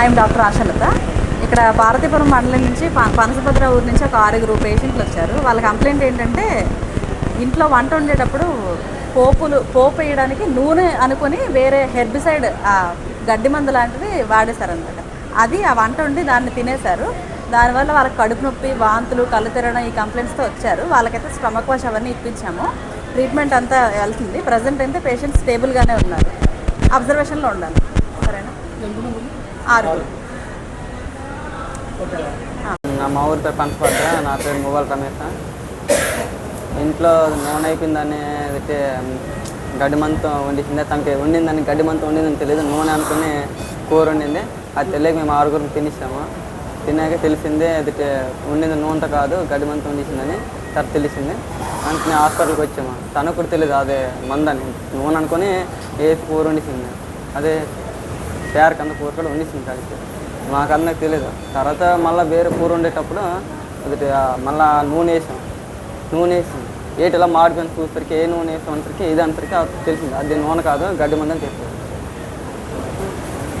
I'm doctor Ashalatha. ఇక్కడ భారతీపురం మండలం నుంచి పనసభద్ర ఊరు నుంచి ఒక ఆరుగురు పేషెంట్లు వచ్చారు. వాళ్ళ కంప్లైంట్ ఏంటంటే ఇంట్లో వంట వండేటప్పుడు పోపులు పోపు వేయడానికి నూనె అనుకొని వేరే హెర్బిసైడ్ గడ్డి మందు లాంటిది వాడేశారనమాట అది ఆ వంట వండి దాన్ని తినేశారు. దానివల్ల వాళ్ళకి కడుపు నొప్పి వాంతులు కళ్ళు తిరగడం ఈ కంప్లైంట్స్తో వచ్చారు. వాళ్ళకైతే స్టమక్ వాష్ అవన్నీ ఇప్పించాము. ట్రీట్మెంట్ అంతా వెళ్తుంది. ప్రజెంట్ అయితే పేషెంట్ స్టేబుల్గానే ఉన్నారు. అబ్జర్వేషన్లో ఉండాలి. సరేనా? ఆరుగురు. నా మా ఊరి పేరు పంచపాత్ర నా పేరు మొబైల్ రమేష్. ఇంట్లో నూనె అయిపోయిందని అయితే గడ్డి మంతం వండించింది తనకి వండిందని గడ్డి మంతం వండిందని తెలియదు. నూనె అనుకుని కూర వండింది. అది తెలియక మేము ఆరుగురు తినేసాము. తిన్నాక తెలిసిందే అది వండింది నూనెతో కాదు గడ్డి మంతం వండించిందని తర్వాత తెలిసింది. అందుకని హాస్పిటల్కి వచ్చాము. తనకు కూడా తెలియదు అదే మందని. నూనె అనుకొని వేసి కూర వండించింది అదే పేర కింద కూర కూడా వండించింది కలిసి మాకు అందరికి తెలియదు తర్వాత మళ్ళీ వేరే కూర వండేటప్పుడు ఒకటి మళ్ళీ నూనె వేసాం. నూనె వేసి. ఏటిలా మాడిపోయిన చూసరికి ఏ నూనె వేసాం అనేసరికి ఇది అనేసరికి తెలిసింది. అది నూనె కాదు గడ్డి మందని చెప్పారు.